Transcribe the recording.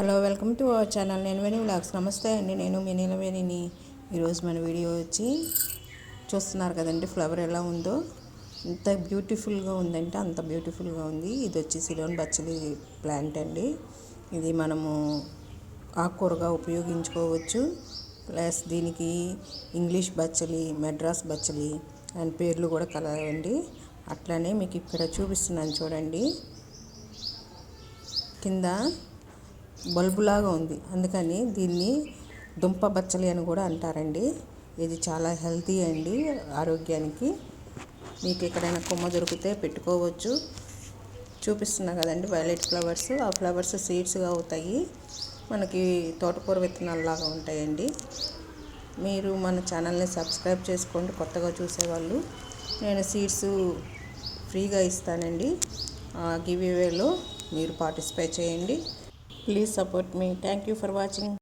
Hello welcome to our channel నేను Veni vlogs. నమస్తే అండి నేను మీ నీలవేణిని. ఈరోజు మన వీడియో వచ్చి చూస్తున్నారు కదండి ఫ్లవర్ ఎలా ఉందో. ఎంత బ్యూటిఫుల్గా ఉందంటే అంత బ్యూటిఫుల్గా ఉంది. ఇది వచ్చి సిలోన్ బచ్చలి ప్లాంట్ అండి. ఇది మనము ఆకుకూరగా ఉపయోగించుకోవచ్చు. ప్లస్ దీనికి ఇంగ్లీష్ బచ్చలి మెడ్రాస్ బచ్చలి అని పేర్లు కూడా కలవండి. అట్లానే మీకు ఇక్కడ చూపిస్తున్నాను చూడండి. కింద బల్బులాగా ఉంది. అందుకని దీన్ని దుంప బచ్చలి అని కూడా అంటారండి. ఇది చాలా హెల్తీ అండి ఆరోగ్యానికి. మీకు ఎక్కడైనా కొమ్మ దొరికితే పెట్టుకోవచ్చు. చూపిస్తున్నా కదండి వైలెట్ ఫ్లవర్స్. ఆ ఫ్లవర్స్ సీడ్స్గా అవుతాయి. మనకి తోటకూర విత్తనాలలాగా ఉంటాయండి. మీరు మన ఛానల్ని సబ్స్క్రైబ్ చేసుకోండి. కొత్తగా చూసేవాళ్ళు నేను సీడ్స్ ఫ్రీగా ఇస్తానండి. గివ్ ఇవేలో మీరు పార్టిసిపేట్ చేయండి. Please support me. Thank you for watching.